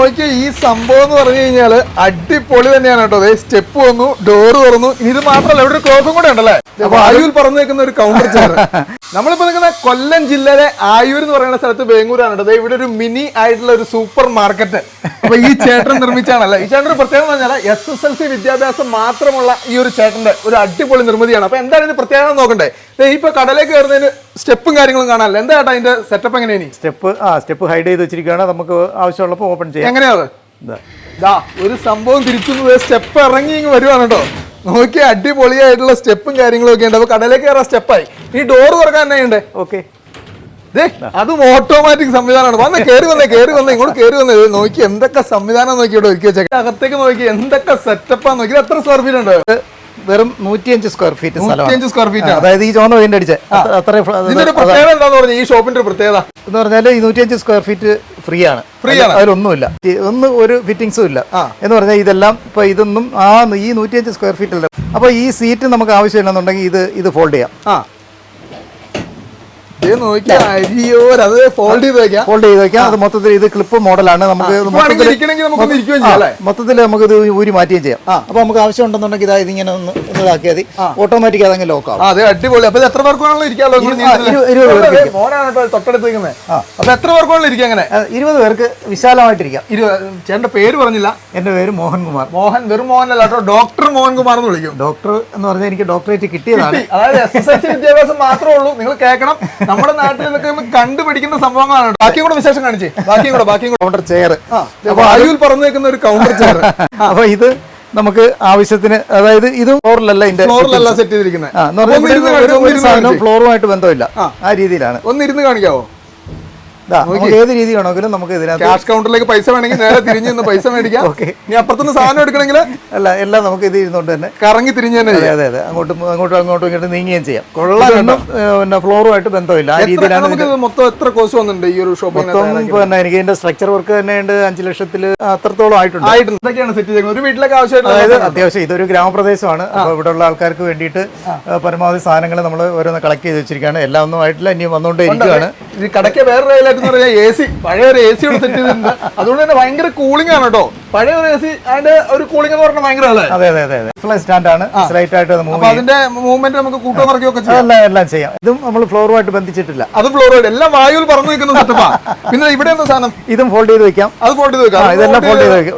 നോക്കിയ ഈ സംഭവം എന്ന് പറഞ്ഞു കഴിഞ്ഞാൽ അടിപൊളി തന്നെയാണ് കേട്ടോ. അതെ സ്റ്റെപ്പ് വന്നു ഡോർ തുറന്നു. ഇനി ഇത് മാത്രമല്ല ഇവിടെ ഒരു ക്ലോക്കും കൂടെ ഉണ്ടല്ലേ? അപ്പൊ ആയൂർ പറന്നു നിൽക്കുന്ന ഒരു കൗണ്ടർ ചെയർ നമ്മളിപ്പോ നിൽക്കുന്ന കൊല്ലം ജില്ലയിലെ ആയൂർ എന്ന് പറയുന്ന സ്ഥലത്ത് ബേങ്ങൂരാണ് കേട്ടോ. ഇവിടെ ഒരു മിനി ആയിട്ടുള്ള ഒരു സൂപ്പർ മാർക്കറ്റ് അപ്പൊ ഈ ചേട്ടൻ നിർമ്മിച്ചാണല്ലേ? ഈ ചേട്ടൻ പ്രത്യേകത എന്ന് പറഞ്ഞാൽ എസ് എസ് എൽ സി വിദ്യാഭ്യാസം മാത്രമുള്ള ഈ ഒരു ചേട്ടന്റെ ഒരു അടിപൊളി നിർമ്മിതിയാണ്. അപ്പൊ എന്താണ് പ്രത്യേകം പ്രത്യേകത നോക്കണ്ടേ? ഇപ്പൊ കടലേക്ക് കയറുന്നതിന് സ്റ്റെപ്പും കാര്യങ്ങളും കാണാനല്ല. എന്താ ചേട്ടാ അതിന്റെ സെറ്റപ്പ് എങ്ങനെയാണ് സ്റ്റെപ്പ് ആ സ്റ്റെപ്പ് ഹൈഡ് ചെയ്ത് വെച്ചിരിക്കുകയാണ്. നമുക്ക് ആവശ്യമുള്ളപ്പോൾ ഓപ്പൺ ചെയ്യാം. എങ്ങനെയാ ദാ. ഒരു സംഭവം തിരിച്ചു സ്റ്റെപ്പ് ഇറങ്ങി ഇങ്ങ് വരുവാണ് കേട്ടോ. നോക്കി അടിപൊളിയായിട്ടുള്ള സ്റ്റെപ്പും കാര്യങ്ങളും ഒക്കെ ഉണ്ട്. അപ്പൊ കടലേക്ക് കയറാൻ സ്റ്റെപ്പായി. ഈ ഡോർ തുറക്കാൻ തന്നെ ഉണ്ട് ഓക്കെ. അതും ഓട്ടോമാറ്റിക് സംവിധാനമാണ്. വന്ന് കയറി വന്നേ കയറി വന്നേ ഇങ്ങോട്ട് കയറി വന്നേ. നോക്കി എന്തൊക്കെ സംവിധാനം നോക്കി ഇവിടെ ഒരുക്കി വെച്ചേക്കാം അകത്തേക്ക് നോക്കി എന്തൊക്കെ സെറ്റപ്പാ നോക്കി. എത്ര സ്ക്വയർ ഫീറ്റ് ഉണ്ട്? വെറും നൂറ്റിയഞ്ച് സ്ക്വയർ ഫീറ്റ് നൂറ്റിയഞ്ച് സ്ക്വയർ ഫീറ്റ് അതായത് ഈ ചോന്ന പെയിന്റ് അടിച്ച അത്ര പ്രത്യേകത എന്താന്ന് പറഞ്ഞു ഈ ഷോപ്പിന്റെ പ്രത്യേകത? എന്ന് പറഞ്ഞാൽ ഈ നൂറ്റിയഞ്ച് സ്ക്വയർ ഫീറ്റ് ഫ്രീ ആണ് ഫ്രീ ആണ്. അതിലൊന്നുമില്ല. ഒന്ന് ഒരു ഫിറ്റിങ്സും ഇല്ല. എന്ന് പറഞ്ഞാൽ ഇതെല്ലാം ഇപ്പൊ ഇതൊന്നും ആ ഈ നൂറ്റിയഞ്ച് സ്ക്വയർ ഫീറ്റ് അല്ല. അപ്പൊ ഈ സീറ്റ് നമുക്ക് ആവശ്യമില്ലെന്നുണ്ടെങ്കിൽ ഇത് ഇത് ഫോൾഡ് ചെയ്യാം. ഇത് അരിയോ അത് ഫോൾഡ് ചെയ്ത് വെക്കാം. ഫോൾഡ് ചെയ്ത് വെക്കാം. അത് മൊത്തത്തിൽ ഇത് ക്ലിപ്പ് മോഡലാണ് നമുക്ക് മൊത്തത്തിൽ അല്ലേ? നമുക്ക് ഇത് ഊരി മാറ്റുകയും ചെയ്യാം. അപ്പൊ നമുക്ക് ആവശ്യം ഉണ്ടെന്നുണ്ടെങ്കിൽ ഇതാ ഇതിങ്ങനെ ഒന്ന് ഇതാക്കിയാൽ മതി. ഓട്ടോമാറ്റിക് അതങ്ങ് ലോക്ക് ആവും. അതെ അടിപൊളി. അപ്പൊ എത്ര പേർക്കാണല്ലോ ഇരിക്കാമല്ലോ മോനാണ് തൊട്ടടുത്ത് നിൽക്കുന്നത് അപ്പൊ എത്ര പേർക്കാണല്ലോ വേണമെങ്കിലും അങ്ങനെ? ഇരുപത് പേർക്ക് വിശാലമായിട്ടിരിക്കാം. ഇരുപത് ചേട്ടന്റെ പേര് പറഞ്ഞില്ല. എന്റെ പേര് മോഹൻകുമാർ. മോഹൻ വെറും മോഹൻ കേട്ടോ. ഡോക്ടർ മോഹൻകുമാർ എന്ന് വിളിക്കും. ഡോക്ടർ എന്ന് പറഞ്ഞാൽ എനിക്ക് ഡോക്ടറേറ്റ് കിട്ടിയതാണ്. അതായത് എസ് എസ് എൽ സി വിദ്യാഭ്യാസം മാത്രമേ ഉള്ളൂ. നിങ്ങൾ കേൾക്കണം. നമ്മുടെ നാട്ടിൽ നിന്നൊക്കെ കണ്ടുപിടിക്കുന്ന സംഭവങ്ങളാണ് ബാക്കിയും കൂടെ വിശേഷം കാണിച്ചേ. ബാക്കിയും കൂടെ ബാക്കിയും കൂടെ. കൗണ്ടർ ചെയർ അപ്പൊ ആയുൽ പറന്നു നിൽക്കുന്ന ഒരു കൗണ്ടർ ചെയർ അപ്പൊ ഇത് നമുക്ക് ആവശ്യത്തിന് അതായത് ഇത് ഫ്ലോറിലല്ല ഫ്ലോറിലല്ല സെറ്റ് ചെയ്തിരിക്കുന്നത് ഫ്ലോറുമായിട്ട് ബന്ധമില്ല. ആ. രീതിയിലാണ്. ഒന്ന് ഇരുന്ന് കാണിക്കാവോ? ഏത് രീതി വേണമെങ്കിലും നമുക്ക് ഇതിനകത്ത് ക്യാഷ് കൗണ്ടറിലേക്ക് പൈസ വേണമെങ്കിൽ നേരെ തിരിഞ്ഞ് നിന്ന് പൈസ മേടിക്കാം. ഓക്കെ. ഇനി അപ്പുറത്തുനിന്ന് സാധനം എടുക്കണമെങ്കിൽ അല്ല എല്ലാം നമുക്ക് ഇത് ഇരുന്നുകൊണ്ട് തന്നെ കറങ്ങി തിരിഞ്ഞ് തന്നെ അതെ അതെ അതെ. അങ്ങോട്ടും അങ്ങോട്ടും അങ്ങോട്ടും ഇങ്ങോട്ടും നീങ്ങുകയും ചെയ്യാം. കൊള്ളാം പിന്നെ ഫ്ലോറുമായിട്ട് ബന്ധമില്ല. ആ രീതിയിലാണ് മൊത്തം എത്ര കോഴ്സ് വന്നിട്ടുണ്ട് ഈ ഒരു ഷോപ്പ് മൊത്തം പിന്നെ എനിക്ക് ഇതിന്റെ സ്ട്രക്ചർ വർക്ക് തന്നെ ഉണ്ട്. അഞ്ച് ലക്ഷത്തിൽ അത്രത്തോളം ആയിട്ടുണ്ട്. ആയിട്ടുണ്ട്. ഇതൊക്കെയാണ് സെറ്റ് ചെയ്യുന്നത് ഒരു വീട്ടിലേക്ക് ആവശ്യമായിട്ട് അതായത് അത്യാവശ്യം ഇതൊരു ഗ്രാമപ്രദേശമാണ്. അപ്പോൾ ഇവിടെയുള്ള ആൾക്കാർക്ക് വേണ്ടിയിട്ട് പരമാവധി സാധനങ്ങൾ നമ്മൾ ഓരോന്ന് കളക്ട് ചെയ്ത് വെച്ചിരിക്കുകയാണ്. എല്ലാം ഒന്നും ആയിട്ടില്ല. ഇനി വന്നുകൊണ്ടേ ഇരിക്കുകയാണ്. ഈ കടയ്ക്ക് വേറെ റെയിലായിട്ട് പറഞ്ഞാൽ എ സി പഴയ ഒരു എ സി ഇവിടെ സെറ്റ് ചെയ്തിട്ടുണ്ട്. അതുകൊണ്ട് തന്നെ ഭയങ്കര കൂളിംഗ് ആണ് കേട്ടോ. പഴയ ഒരു എ സി അതിന്റെ ഒരു കൂളിംഗ് എന്ന് പറഞ്ഞാൽ ഭയങ്കര അല്ലേ? അതെ അതെ അതെ ഫ്ലൈ സ്റ്റാൻഡ് ആണ്. സ്ലൈറ്റ് ആയിട്ട് അപ്പൊ അതിന്റെ മൂവ്മെന്റ് നമുക്ക് കൂട്ടോ കുറയ്ക്കുകയൊക്കെ ചെയ്യാം. എല്ലാം ചെയ്യാം. ഇതും നമ്മൾ ഫ്ലോറുമായിട്ട് ബന്ധിച്ചിട്ടില്ല. അത് ഫ്ലോറുമായിട്ട് എല്ലാം വായുവിൽ പറഞ്ഞു വെക്കുന്ന സെറ്റപ്പാ പിന്നെ ഇവിടെ എന്താ സാധനം? ഇതും ഫോൾഡ് ചെയ്ത് വെക്കാം. അത് ഫോൾഡ് ചെയ്ത് വെക്കാം. ഇതെല്ലാം ഫോൾഡ് ചെയ്ത് വെക്കാം.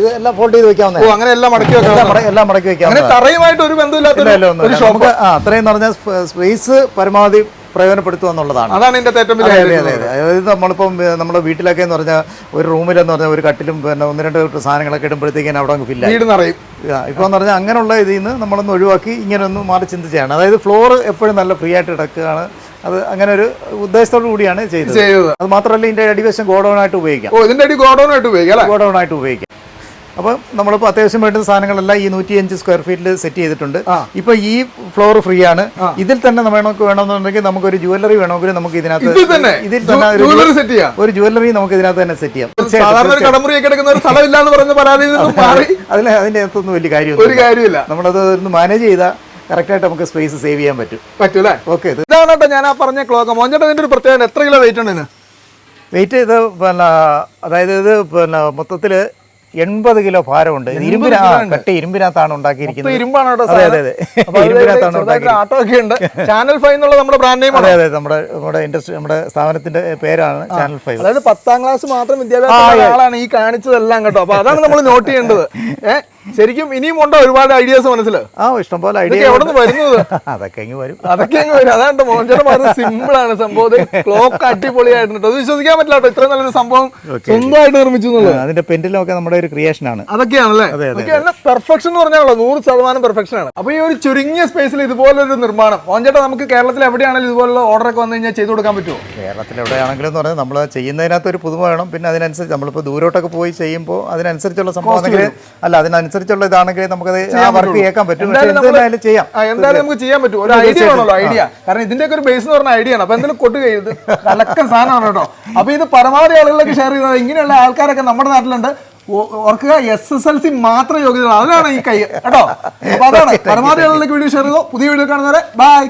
ഇത് എല്ലാം ഫോൾഡ് ചെയ്ത് ഓ അങ്ങനെ എല്ലാം മടക്കി വെക്കാം. എല്ലാം മടക്കി വെക്കാം അങ്ങനെ വെക്കാം തറയുമായിട്ട് ഒരു ബന്ധമില്ലാത്ത ഒരു- ഷോപ്പ് അത്രയും പറഞ്ഞാൽ സ്പേസ് പരമാവധി പ്രയോജനപ്പെടുത്തുക എന്നുള്ളതാണ് അതാണ് ഇതിന്റെ ഏറ്റവും വലിയ അതെ highlight അതെ അതെ അതായത് നമ്മളിപ്പം നമ്മുടെ വീട്ടിലൊക്കെ എന്ന് പറഞ്ഞാൽ ഒരു റൂമിലെന്ന് പറഞ്ഞാൽ ഒരു കട്ടിലും പിന്നെ ഒന്ന് രണ്ട് സാധനങ്ങളൊക്കെ ഇടുമ്പോഴത്തേക്കും അവിടെ അങ്ങ് ഫില്ലായി വീട് നിറയും. ഇപ്പോൾ എന്ന് പറഞ്ഞാൽ അങ്ങനെയുള്ള ഇതിൽ നിന്ന് നമ്മളൊന്ന് ഒഴിവാക്കി ഇങ്ങനെ ഒന്ന് മാറി ചിന്തിച്ചാണ്. അതായത് ഫ്ലോർ എപ്പോഴും നല്ല ഫ്രീ ആയിട്ട് കിടക്കുകയാണ്. അത് അങ്ങനെ ഒരു ഉദ്ദേശത്തോടു കൂടിയാണ് ചെയ്തത്. അത് മാത്രമല്ല ഇതിന്റെ അടിവശം ഗോഡൗൺ ആയിട്ട് ഉപയോഗിക്കാം ഇതിന്റെ അടി ഗോഡൌൺ ആയിട്ട് ഉപയോഗിക്കാം ഗോഡൗൺ ആയിട്ട് ഉപയോഗിക്കാം. അപ്പം നമ്മളിപ്പോൾ അത്യാവശ്യം വേണ്ടുന്ന സാധനങ്ങളെല്ലാം ഈ നൂറ്റി അഞ്ച് സ്ക്വയർ ഫീറ്റിൽ സെറ്റ് ചെയ്തിട്ടുണ്ട്. ഇപ്പോൾ ഈ ഫ്ലോർ ഫ്രീ ആണ്. ഇതിൽ തന്നെ നമുക്ക് വേണമെന്നുണ്ടെങ്കിൽ നമുക്ക് ഒരു ജുവല്ലറി വേണമെങ്കിൽ നമുക്ക് ഇതിനകത്ത് ഇതിൽ തന്നെ. ഒരു ജുവല്ലറി നമുക്ക് ഇതിനകത്ത് തന്നെ സെറ്റ് ചെയ്യാം. അതിൽ അതിന്റെ അകത്തൊന്നും വലിയ കാര്യമില്ല. നമ്മളത് ഒന്ന് മാനേജ് ചെയ്താൽ കറക്റ്റായിട്ട് നമുക്ക് സ്പേസ് സേവ് ചെയ്യാൻ പറ്റും. പറ്റൂലേ ഓക്കെ ഇതാണ് കേട്ടോ ഞാൻ ആ പറഞ്ഞ ക്ലോക്ക് ഇതിന്റെ ഒരു പ്രത്യേകത എത്ര കിലോ വെയിറ്റ് ഉണ്ട് വെയിറ്റ് ഇത് പിന്നെ അതായത് ഇത് പിന്നെ മൊത്തത്തിൽ എൺപത് കിലോ ഭാരമുണ്ട്. ഇത് കട്ടി ഇരുമ്പിനകത്താണ് ഉണ്ടാക്കിയിരിക്കുന്നത്. ഇരുമ്പാണ് ഇരുമ്പിനകത്താണ് ആട്ടോ ഒക്കെ ഉണ്ട്. ചാനൽ ഫൈവ് എന്നുള്ള നമ്മുടെ ബ്രാൻഡ് നെയിം അതെ അതെ നമ്മുടെ നമ്മുടെ ഇൻഡസ്ട്രി നമ്മുടെ സ്ഥാപനത്തിന്റെ പേരാണ് ചാനൽ ഫൈവ് അതായത് പത്താം ക്ലാസ് മാത്രം വിദ്യാഭ്യാസം ആളാണ് ഈ കാണിച്ചതെല്ലാം കേട്ടോ. അപ്പൊ അതാണ് നമ്മൾ നോട്ട് ചെയ്യേണ്ടത്. ഏഹ് ശരിക്കും ഇനിയും ഉണ്ടോ ഒരുപാട് ഐഡിയാസ് മനസ്സിൽ ആ ഇഷ്ടംപോലെ ഐഡിയ എവിടെ നിന്ന് വരുന്നത്? അതൊക്കെ അങ്ങ് വരും. അതൊക്കെ അങ്ങ് വരും. അതാണ് മോഹൻചേട്ടൻ പറഞ്ഞത്. സിമ്പിൾ ആണ് സംഭവം. ക്ലോക്ക് അടിപൊളിയായിട്ടുണ്ട്. അത് വിശ്വസിക്കാൻ പറ്റില്ല കേട്ടോ. ഇത്രയും നല്ലൊരു സംഭവം സ്വന്തമായിട്ട് നിർമ്മിച്ചു എന്നുള്ളത്. അതിന്റെ പെൻഡിലൊക്കെ നമ്മുടെ ഒരു ക്രിയേഷൻ ആണ്. അതൊക്കെയാണല്ലേ? പെർഫെക്ഷൻ എന്ന് പറഞ്ഞാണല്ലോ നൂറ് ശതമാനം പെർഫെക്ഷൻ ആണ്. അപ്പൊ ഈ ഒരു ചുരുങ്ങിയ സ്പേസിൽ ഇതുപോലൊരു നിർമ്മാണം. മോഹൻചേട്ടൻ നമുക്ക് കേരളത്തിൽ എവിടെയാണെങ്കിലും ഇതുപോലുള്ള ഓർഡർ ഒക്കെ വന്നു കഴിഞ്ഞാൽ ചെയ്തു കൊടുക്കാൻ പറ്റുമോ? കേരളത്തിൽ എവിടെയാണെങ്കിലും എന്ന് പറഞ്ഞാൽ നമ്മൾ ചെയ്യുന്നതിനകത്ത് ഒരു പുതുമ വേണം. പിന്നെ അതിനനുസരിച്ച് നമ്മളിപ്പോൾ ദൂരോട്ടൊക്കെ പോയി ചെയ്യുമ്പോൾ അതിനനുസരിച്ചുള്ള സംഭവം അല്ല അല്ല അതിനനുസരിച്ചുള്ള ഇതാണെങ്കിൽ നമുക്കത് വർക്ക് ചെയ്യാൻ പറ്റും. എന്തായാലും ചെയ്യാം. എന്തായാലും നമുക്ക് ചെയ്യാൻ പറ്റും. ഒരു ഐഡിയ ആണല്ലോ ഐഡിയ കാരണം ഇതിന്റെ ഒക്കെ ഒരു ബേസ് എന്ന് പറഞ്ഞ ഐഡിയ ആണ്. അപ്പൊ എന്തെങ്കിലും കൊട്ട് കഴിയുന്നത് കലക്കൻ സാധനമാണ് കേട്ടോ. അപ്പൊ ഇത് പരമാവധി ആളുകളൊക്കെ ഷെയർ ചെയ്യുന്നത് ഇങ്ങനെയുള്ള ആൾക്കാരൊക്കെ നമ്മുടെ നാട്ടിലുണ്ട്. ഓർക്കുക എസ് എസ് എൽ സി മാത്രം യോഗ്യത അതിലാണ് ഈ കൈ. കേട്ടോ? അപ്പൊ അതാണ്. പരമാവധി ആളുകളിലേക്ക് വീഡിയോ ഷെയർ ചെയ്തോ. പുതിയ വീഡിയോ കാണുന്നവരെ ബൈ